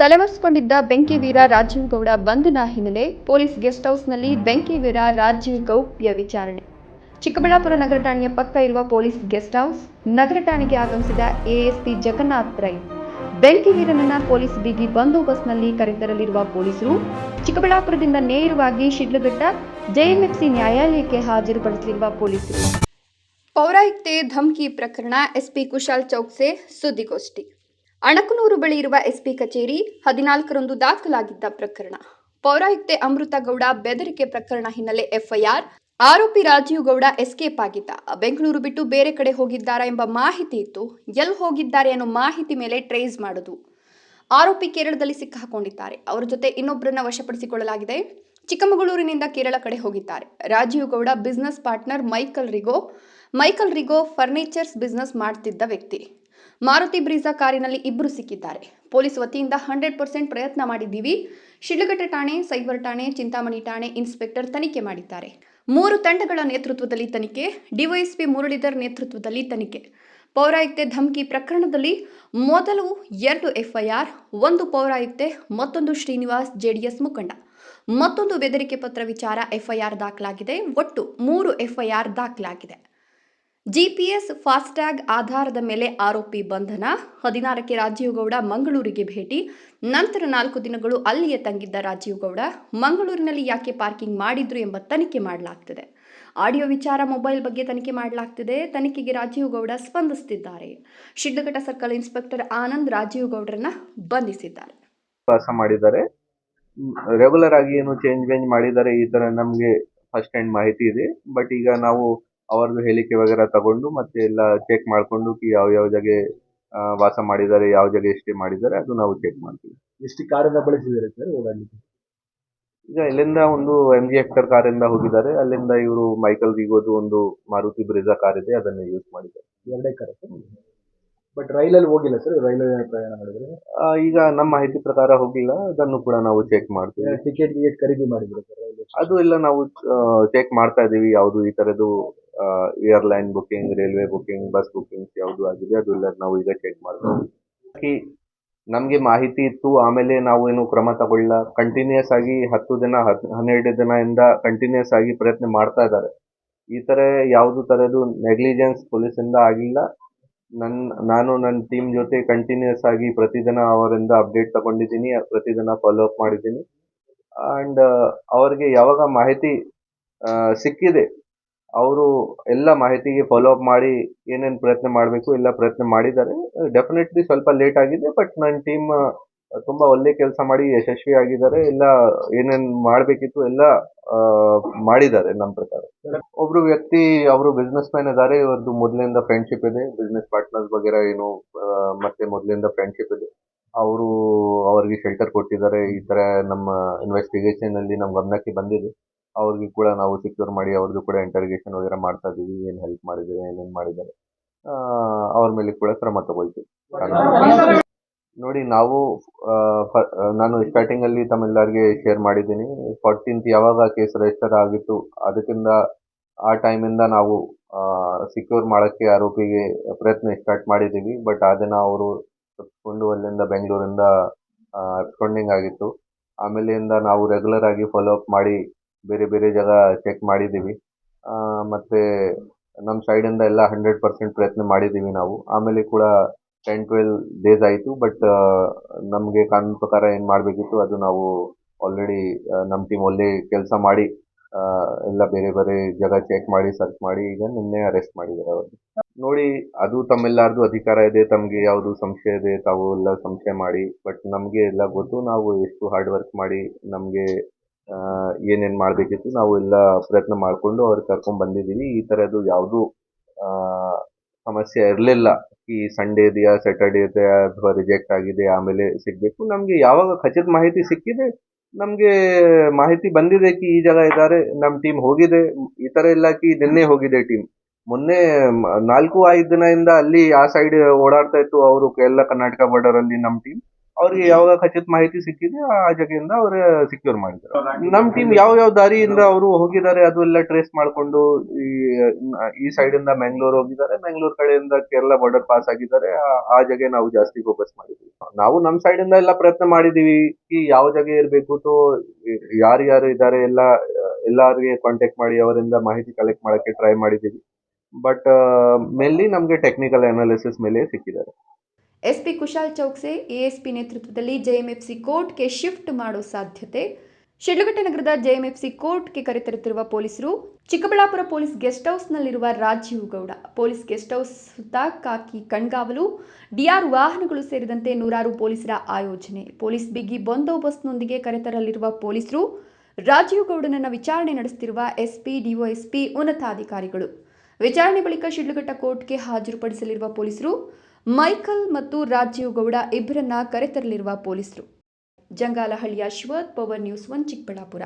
ತಲೆಮರೆಸಿಕೊಂಡಿದ್ದ ಬೆಂಕಿವೀರ ರಾಜೀವ್ ಗೌಡ ಬಂಧನ ಹಿನ್ನೆಲೆ police guest ಹೌಸ್ನಲ್ಲಿ ಬೆಂಕಿವೀರ ರಾಜೀವ್ ಗೌಪ್ಯ ವಿಚಾರಣೆ. ಚಿಕ್ಕಬಳ್ಳಾಪುರ ನಗರ ಠಾಣೆಯ ಪಕ್ಕ ಇರುವ ಪೊಲೀಸ್ ಗೆಸ್ಟ್ ಹೌಸ್, ನಗರ ಠಾಣೆಗೆ ಆಗಮಿಸಿದ ಎಎಸ್ಪಿ ಜಗನ್ನಾಥ್ ರೈ. ಬೆಂಕಿವೀರನನ್ನ ಪೊಲೀಸ್ ಬಿಗಿ ಬಂದೋಬಸ್ತ್ನಲ್ಲಿ ಕರೆತರಲಿರುವ ಪೊಲೀಸರು ಚಿಕ್ಕಬಳ್ಳಾಪುರದಿಂದ ನೇರವಾಗಿ ಶಿಡ್ಲಘಟ್ಟ ಜೆಎಂಎಫ್ಸಿ ನ್ಯಾಯಾಲಯಕ್ಕೆ ಹಾಜರುಪಡಿಸಲಿರುವ ಪೊಲೀಸರು. ಪೌರಾಯುಕ್ತೆ ಧಮ್ಕಿ ಪ್ರಕರಣ ಎಸ್ಪಿ ಕುಶಾಲ್ ಚೌಕ್ಸೆ ಸುದ್ದಿಗೋಷ್ಠಿ. ಅಣಕನೂರು ಬಳಿ ಇರುವ ಎಸ್ಪಿ ಕಚೇರಿ ಹದಿನಾಲ್ಕರಂದು ದಾಖಲಾಗಿದ್ದ ಪ್ರಕರಣ. ಪೌರಾಯುಕ್ತೆ ಅಮೃತ ಗೌಡ ಬೆದರಿಕೆ ಪ್ರಕರಣ ಹಿನ್ನೆಲೆ ಎಫ್ಐಆರ್. ಆರೋಪಿ ರಾಜೀವ್ ಗೌಡ ಎಸ್ಕೇಪ್ ಆಗಿದ್ದ. ಬೆಂಗಳೂರು ಬಿಟ್ಟು ಬೇರೆ ಕಡೆ ಹೋಗಿದ್ದಾರಾ ಎಂಬ ಮಾಹಿತಿ ಇತ್ತು. ಎಲ್ಲಿ ಹೋಗಿದ್ದಾರೆ ಅನ್ನೋ ಮಾಹಿತಿ ಮೇಲೆ ಟ್ರೇಸ್ ಮಾಡುದು. ಆರೋಪಿ ಕೇರಳದಲ್ಲಿ ಸಿಕ್ಕಾಕೊಂಡಿದ್ದಾರೆ. ಅವರ ಜೊತೆ ಇನ್ನೊಬ್ಬರನ್ನ ವಶಪಡಿಸಿಕೊಳ್ಳಲಾಗಿದೆ. ಚಿಕ್ಕಮಗಳೂರಿನಿಂದ ಕೇರಳ ಕಡೆ ಹೋಗಿದ್ದಾರೆ. Rajeev Gowda business partner Michael Rigo. Michael Rigo furnitures business ಮಾಡ್ತಿದ್ದ ವ್ಯಕ್ತಿ. ಮಾರುತಿ ಬ್ರಿಜಾ ಕಾರಿನಲ್ಲಿ ಇಬ್ಬರು ಸಿಕ್ಕಿದ್ದಾರೆ. ಪೊಲೀಸ್ ವತಿಯಿಂದ ಹಂಡ್ರೆಡ್ ಪರ್ಸೆಂಟ್ ಪ್ರಯತ್ನ ಮಾಡಿದ್ದೀವಿ. ಶಿಡ್ಲಘಟ್ಟ ಠಾಣೆ, ಸೈಬರ್ ಠಾಣೆ, ಚಿಂತಾಮಣಿ ಠಾಣೆ ಇನ್ಸ್ಪೆಕ್ಟರ್ ತನಿಖೆ ಮಾಡಿದ್ದಾರೆ. ಮೂರು ತಂಡಗಳ ನೇತೃತ್ವದಲ್ಲಿ ತನಿಖೆ, ಡಿವೈಎಸ್ಪಿ ಮುರಳೀಧರ್ ನೇತೃತ್ವದಲ್ಲಿ ತನಿಖೆ. ಪೌರಾಯುಕ್ತೆ ಧಮಕಿ ಪ್ರಕರಣದಲ್ಲಿ ಮೊದಲು ಎರಡು ಎಫ್ಐಆರ್, ಒಂದು ಪೌರಾಯುಕ್ತೆ, ಮತ್ತೊಂದು ಶ್ರೀನಿವಾಸ್ ಜೆಡಿಎಸ್ ಮುಖಂಡ. ಮತ್ತೊಂದು ಬೆದರಿಕೆ ಪತ್ರ ವಿಚಾರ ಎಫ್ಐಆರ್ ದಾಖಲಾಗಿದೆ. ಒಟ್ಟು ಮೂರು ಎಫ್ಐಆರ್ ದಾಖಲಾಗಿದೆ. ಜಿಪಿಎಸ್ ಫಾಸ್ಟ್ಯಾಗ್ ಆಧಾರದ ಮೇಲೆ ಆರೋಪಿ ಬಂಧನ. ಹದಿನಾರಕ್ಕೆ ರಾಜೀವ್ ಗೌಡ ಮಂಗಳೂರಿಗೆ ಭೇಟಿ. ನಂತರ ನಾಲ್ಕು ದಿನಗಳು ಅಲ್ಲಿಯೇ ತಂಗಿದ್ದ ರಾಜೀವ್ ಗೌಡ ಮಂಗಳೂರಿನಲ್ಲಿ ಯಾಕೆ ಪಾರ್ಕಿಂಗ್ ಮಾಡಿದ್ರು ಎಂಬ ತನಿಖೆ ಮಾಡಲಾಗ್ತಿದೆ. ಆಡಿಯೋ ವಿಚಾರ ಮೊಬೈಲ್ ಬಗ್ಗೆ ತನಿಖೆ ಮಾಡಲಾಗ್ತಿದೆ. ತನಿಖೆಗೆ ರಾಜೀವ್ ಗೌಡ ಸ್ಪಂದಿಸುತ್ತಿದ್ದಾರೆ ಶಿಡ್ಲಘಟ್ಟ ಸರ್ಕಲ್ ಇನ್ಸ್ಪೆಕ್ಟರ್ ಆನಂದ್ ರಾಜೀವ್ ಗೌಡರನ್ನ ಬಂಧಿಸಿದ್ದಾರೆ ಮಾಡಿದ್ದಾರೆ. ರೆಗ್ಯುಲರ್ ಆಗಿ ಏನು ಚೇಂಜ್ ವೇಂಜ್ ಮಾಡಿದ್ದಾರೆ, ಈ ತರ ನಮಗೆ ಫಸ್ಟ್ ಹ್ಯಾಂಡ್ ಮಾಹಿತಿ ಇದೆ. ಬಟ್ ಈಗ ನಾವು ಅವರದ್ದು ಹೇಳಿಕೆ ವಗೇರ ತಗೊಂಡು ಮತ್ತೆ ಎಲ್ಲ ಚೆಕ್ ಮಾಡ್ಕೊಂಡು ಯಾವ ಯಾವ ಜಾಗೆ ವಾಸ ಮಾಡಿದ್ದಾರೆ ಯಾವ ಜಾಗೆ ಸ್ಟೇ ಮಾಡಿದ್ದಾರೆ ಅದು ನಾವು ಚೆಕ್ ಮಾಡ್ತೀವಿ. ಎಷ್ಟು ಕಾರನ್ನ ಬಳಸಿದ್ದಾರೆ ಸರ್ ಓಡಾಡಲಿಕ್ಕೆ? ಈಗ ಇಲ್ಲಿಂದ ಒಂದು ಎಂ ಜಿ ಹೆಕ್ಟರ್ ಕಾರಿಂದ ಹೋಗಿದ್ದಾರೆ. ಅಲ್ಲಿಂದ ಇವರು ಮೈಕಲ್ ಗಿಗೋದು ಒಂದು ಮಾರುತಿ ಬ್ರಿಜಾ ಕಾರ್ ಇದೆ ಅದನ್ನು ಯೂಸ್ ಮಾಡಿದ್ದಾರೆ. ಎರಡೇ ಕಾರ್ ಬಟ್ ರೈಲಲ್ಲಿ ಹೋಗಿಲ್ಲ ಸರ್ ರೈಲಲ್ಲಿ ಪ್ರಯಾಣ ಮಾಡಿದ್ರೆ? ಈಗ ನಮ್ಮ ಮಾಹಿತಿ ಪ್ರಕಾರ ಹೋಗಿಲ್ಲ. ಅದನ್ನು ಕೂಡ ನಾವು ಚೆಕ್ ಮಾಡ್ತೀವಿ. ಟಿಕೆಟ್ ಟಿಕೆಟ್ ಖರೀದಿ ಮಾಡಿದ್ರು ಸರ್ ಅದು ಎಲ್ಲ ನಾವು ಚೆಕ್ ಮಾಡ್ತಾ ಇದೀವಿ ಯಾವುದು ಈ ತರದ್ದು airline booking railway booking bus booking ಯಾವುದು ಆಗಿದೆ ಅದು ಎಲ್ಲ ನಾವು ಈಗ ಚೆಕ್ ಮಾಡ್ತೀವಿ ನಮಗೆ ಮಾಹಿತಿ ಇತ್ತು, ಆಮೇಲೆ ನಾವು ಏನು ಕ್ರಮ ತಗೊಳ್ಳ ಕಂಟಿನ್ಯೂಸ್ ಆಗಿ ಹತ್ತು ದಿನ ಹನ್ನೆರಡು ದಿನದಿಂದ ಕಂಟಿನ್ಯೂಸ್ ಆಗಿ ಪ್ರಯತ್ನ ಮಾಡ್ತಾ ಇದ್ದಾರೆ. ಈ ತರ ಯಾವುದು ಥರದ್ದು ನೆಗ್ಲಿಜೆನ್ಸ್ ಪೊಲೀಸಿಂದ ಆಗಿಲ್ಲ. ನನ್ನ ನಾನು ನನ್ನ ಟೀಮ್ ಜೊತೆ ಕಂಟಿನ್ಯೂಸ್ ಆಗಿ ಪ್ರತಿದಿನ ಅವರಿಂದ ಅಪ್ಡೇಟ್ ತಗೊಂಡಿದ್ದೀನಿ, ಪ್ರತಿದಿನ ಫಾಲೋ ಅಪ್ ಮಾಡಿದ್ದೀನಿ. ಆ್ಯಂಡ್ ಅವರಿಗೆ ಯಾವಾಗ ಮಾಹಿತಿ ಸಿಕ್ಕಿದೆ ಅವರು ಎಲ್ಲ ಮಾಹಿತಿಗೆ ಫಾಲೋ ಅಪ್ ಮಾಡಿ ಏನೇನು ಪ್ರಯತ್ನ ಮಾಡಬೇಕು, ಎಲ್ಲ ಪ್ರಯತ್ನ ಮಾಡಿದ್ದಾರೆ. ಡೆಫಿನೆಟ್ಲಿ ಸ್ವಲ್ಪ ಲೇಟ್ ಆಗಿದೆ ಬಟ್ ನನ್ನ ಟೀಮ್ ತುಂಬಾ ಒಳ್ಳೆ ಕೆಲಸ ಮಾಡಿ ಯಶಸ್ವಿ ಆಗಿದ್ದಾರೆ. ಎಲ್ಲ ಏನೇನು ಮಾಡಬೇಕಿತ್ತು ಎಲ್ಲ ಮಾಡಿದ್ದಾರೆ ನಮ್ಮ ಪ್ರಕಾರ. ಒಬ್ರು ವ್ಯಕ್ತಿ, ಅವರು ಬಿಸ್ನೆಸ್ ಮ್ಯಾನ್ ಇದ್ದಾರೆ ಇವ್ರದ್ದು ಮೊದಲಿಂದ ಫ್ರೆಂಡ್ಶಿಪ್ ಇದೆ. ಬಿಸ್ನೆಸ್ ಪಾರ್ಟ್ನರ್ಸ್ ಬಗ್ಗೆ ಏನು ಮತ್ತೆ ಮೊದಲಿಂದ ಫ್ರೆಂಡ್ಶಿಪ್ ಇದೆ. ಅವರು ಅವರಿಗೆ ಶೆಲ್ಟರ್ ಕೊಟ್ಟಿದ್ದಾರೆ. ಈ ತರ ನಮ್ಮ ಇನ್ವೆಸ್ಟಿಗೇಷನ್ ಅಲ್ಲಿ ನಮ್ಮ ಗಮನಕ್ಕೆ ಬಂದಿದೆ. ಅವ್ರಿಗೆ ಕೂಡ ನಾವು ಸಿಕ್ಯೂರ್ ಮಾಡಿ ಅವ್ರದ್ದು ಕೂಡ ಇಂಟರ್ಗೇಷನ್ ವಗೇರ ಮಾಡ್ತಾ ಇದೀವಿ ಏನು ಹೆಲ್ಪ್ ಮಾಡಿದ್ದಾರೆ, ಏನೇನು ಮಾಡಿದ್ದಾರೆ ಅವ್ರ ಮೇಲೆ ಕೂಡ ಕ್ರಮ ತಗೊಳ್ತೀವಿ. ನೋಡಿ, ನಾವು ನಾನು ಸ್ಟಾರ್ಟಿಂಗ್ ಅಲ್ಲಿ ತಮ್ಮೆಲ್ಲರಿಗೆ ಶೇರ್ ಮಾಡಿದ್ದೀನಿ. ಫೋರ್ಟೀನ್ತ್ ಯಾವಾಗ ಕೇಸ್ ರಿಜಿಸ್ಟರ್ ಆಗಿತ್ತು, ಅದಕ್ಕಿಂತ ಆ ಟೈಮಿಂದ ನಾವು ಸಿಕ್ಯೂರ್ ಮಾಡಕ್ಕೆ ಆರೋಪಿಗೆ ಪ್ರಯತ್ನ ಸ್ಟಾರ್ಟ್ ಮಾಡಿದ್ದೀವಿ. ಬಟ್ ಆ ದಿನ ಅವರು ತಪ್ಪಿಕೊಂಡು ಅಲ್ಲಿಂದ ಬೆಂಗಳೂರಿಂದ ಅಪ್ಕೊಂಡಿಂಗ್ ಆಗಿತ್ತು. ಆಮೇಲೆಯಿಂದ ನಾವು ರೆಗ್ಯುಲರ್ ಆಗಿ ಫಾಲೋ ಅಪ್ ಮಾಡಿ ಬೇರೆ ಬೇರೆ ಜಾಗ ಚೆಕ್ ಮಾಡಿದ್ದೀವಿ. ಮತ್ತು ನಮ್ಮ ಸೈಡಿಂದ ಎಲ್ಲ ಹಂಡ್ರೆಡ್ ಪರ್ಸೆಂಟ್ ಪ್ರಯತ್ನ ಮಾಡಿದ್ದೀವಿ ನಾವು. ಆಮೇಲೆ ಕೂಡ ಟೆನ್ ಟ್ವೆಲ್ ಡೇಸ್ ಆಯಿತು ಬಟ್ ನಮಗೆ ಕಾನೂನು ಪ್ರಕಾರ ಏನು ಮಾಡಬೇಕಿತ್ತು ಅದು ನಾವು ಆಲ್ರೆಡಿ ನಮ್ಮ ಟೀಮ್ ಅಲ್ಲಿ ಕೆಲಸ ಮಾಡಿ ಎಲ್ಲ ಬೇರೆ ಬೇರೆ ಜಾಗ ಚೆಕ್ ಮಾಡಿ ಸರ್ಚ್ ಮಾಡಿ, ಈಗ ನಿನ್ನೆ ಅರೆಸ್ಟ್ ಮಾಡಿದ್ದಾರೆ ಅವರು. ನೋಡಿ, ಅದು ತಮ್ಮೆಲ್ಲರದು ಅಧಿಕಾರ ಇದೆ, ತಮಗೆ ಯಾವುದು ಸಂಶಯ ಇದೆ ತಾವು ಎಲ್ಲ ಸಂಶಯ ಮಾಡಿ ಬಟ್ ನಮಗೆ ಎಲ್ಲ ಗೊತ್ತು, ನಾವು ಎಷ್ಟು ಹಾರ್ಡ್ ವರ್ಕ್ ಮಾಡಿ, ನಮಗೆ ಏನೇನು ಮಾಡಬೇಕಿತ್ತು ನಾವು ಎಲ್ಲ ಪ್ರಯತ್ನ ಮಾಡಿಕೊಂಡು ಅವ್ರಿಗೆ ಕರ್ಕೊಂಡು ಬಂದಿದ್ದೀವಿ ಈ ಥರದ್ದು ಯಾವುದು ಸಮಸ್ಯೆ ಇರಲಿಲ್ಲ. ಈ ಸಂಡೇ ಇದೆಯಾ ಸ್ಯಾಟರ್ಡೇ ಇದೆಯಾ, ಅಥವಾ ರಿಜೆಕ್ಟ್ ಆಗಿದೆ ಆಮೇಲೆ ಸಿಗಬೇಕು. ನಮಗೆ ಯಾವಾಗ ಖಚಿತ ಮಾಹಿತಿ ಸಿಕ್ಕಿದೆ, ನಮಗೆ ಮಾಹಿತಿ ಬಂದಿದೆ ಕಿ ಈ ಜಾಗ ಇದ್ದಾರೆ ನಮ್ಮ ಟೀಮ್ ಹೋಗಿದೆ. ಈ ಥರ ಇಲ್ಲ ಕಿ ನಿನ್ನೆ ಹೋಗಿದೆ ಟೀಮ್ ಮೊನ್ನೆ ನಾಲ್ಕು ಐದು ದಿನದಿಂದ ಅಲ್ಲಿ ಆ ಸೈಡ್ ಓಡಾಡ್ತಾ ಇತ್ತು ಅವರು, ಎಲ್ಲ ಕರ್ನಾಟಕ ಬಾರ್ಡರ್ ಅಲ್ಲಿ ನಮ್ಮ ಟೀಮ್ ಅವ್ರಿಗೆ ಯಾವಾಗ ಖಚಿತ ಮಾಹಿತಿ ಸಿಕ್ಕಿದೆ ಆ ಜಾಗದಿಂದ ಅವ್ರ ಸಿಕ್ಯೂರ್ ಮಾಡಿದ್ರು ನಮ್ ಟೀಮ್ ಯಾವ ಯಾವ ದಾರಿಯಿಂದ ಅವರು ಹೋಗಿದ್ದಾರೆ ಅದು ಎಲ್ಲ ಟ್ರೇಸ್ ಮಾಡ್ಕೊಂಡು ಈ ಈ ಸೈಡ್ ಇಂದ ಮ್ಯಾಂಗ್ಳೂರ್ ಹೋಗಿದ್ದಾರೆ ಮ್ಯಾಂಗ್ಳೂರ್ ಕಡೆಯಿಂದ ಕೇರಳ ಬಾರ್ಡರ್ ಪಾಸ್ ಆಗಿದ್ದಾರೆ ಆ- ಜಾಗ ನಾವು ಜಾಸ್ತಿ ಫೋಕಸ್ ಮಾಡಿದ್ವಿ ನಾವು ನಮ್ ಸೈಡ್ ಇಂದ ಎಲ್ಲ ಪ್ರಯತ್ನ ಮಾಡಿದೀವಿ ಈ ಯಾವ ಜಾಗ ಇರ್ಬೇಕು ತೋ ಯಾರು ಯಾರು ಇದ್ದಾರೆ ಎಲ್ಲ ಎಲ್ಲಾರಿಗೆ ಕಾಂಟ್ಯಾಕ್ಟ್ ಮಾಡಿ ಅವರಿಂದ ಮಾಹಿತಿ ಕಲೆಕ್ಟ್ ಮಾಡಕ್ಕೆ ಟ್ರೈ ಮಾಡಿದೀವಿ ಬಟ್ ಮೇನ್ಲಿ ನಮ್ಗೆ ಟೆಕ್ನಿಕಲ್ ಅನಾಲಿಸಿಸ್ ಮೇಲೆ ಸಿಕ್ಕಿದ್ದಾರೆ. ಎಸ್ಪಿ ಕುಶಾಲ್ ಚೌಕ್ಸೆ ಎಎಸ್ಪಿ ನೇತೃತ್ವದಲ್ಲಿ ಜೆಎಂಎಫ್ಸಿ ಕೋರ್ಟ್ಗೆ ಶಿಫ್ಟ್ ಮಾಡೋ ಸಾಧ್ಯತೆ. ಶಿಡ್ಲಘಟ್ಟ ನಗರದ ಜೆಎಂಎಫ್ಸಿ ಕೋರ್ಟ್ಗೆ ಕರೆತರುತ್ತಿರುವ ಪೊಲೀಸರು Chikkaballapur police guest ಹೌಸ್ನಲ್ಲಿರುವ Rajeev Gowda, police guest house ಸುತ್ತ ಕಾಕಿ ಕಣ್ಗಾವಲು ಡಿಆರ್ ವಾಹನಗಳು ಸೇರಿದಂತೆ ನೂರಾರು ಪೊಲೀಸರ ಆಯೋಜನೆ. ಪೊಲೀಸ್ ಬಿಗಿ ಬಂದೋಬಸ್ತ್ನೊಂದಿಗೆ ಕರೆತರಲಿರುವ ಪೊಲೀಸರು ರಾಜೀವ್ ಗೌಡನನ್ನ ವಿಚಾರಣೆ ನಡೆಸುತ್ತಿರುವ ಎಸ್ಪಿ ಡಿಒಎಸ್ಪಿ ಉನ್ನತಾಧಿಕಾರಿಗಳು. ವಿಚಾರಣೆ ಬಳಿಕ ಶಿಡ್ಲಘಟ್ಟ ಕೋರ್ಟ್ಗೆ ಹಾಜರುಪಡಿಸಲಿರುವ ಪೊಲೀಸರು ಮೈಕಲ್ ಮತ್ತು ರಾಜೀವ್ ಗೌಡ ಇಬ್ಬರನ್ನ ಕರೆತರಲಿರುವ ಪೊಲೀಸರು. ಜಂಗಾಲಹಳ್ಳಿಯ ಶಿವತ್ ಪವರ್ ನ್ಯೂಸ್ ಒನ್ ಚಿಕ್ಕಬಳ್ಳಾಪುರ.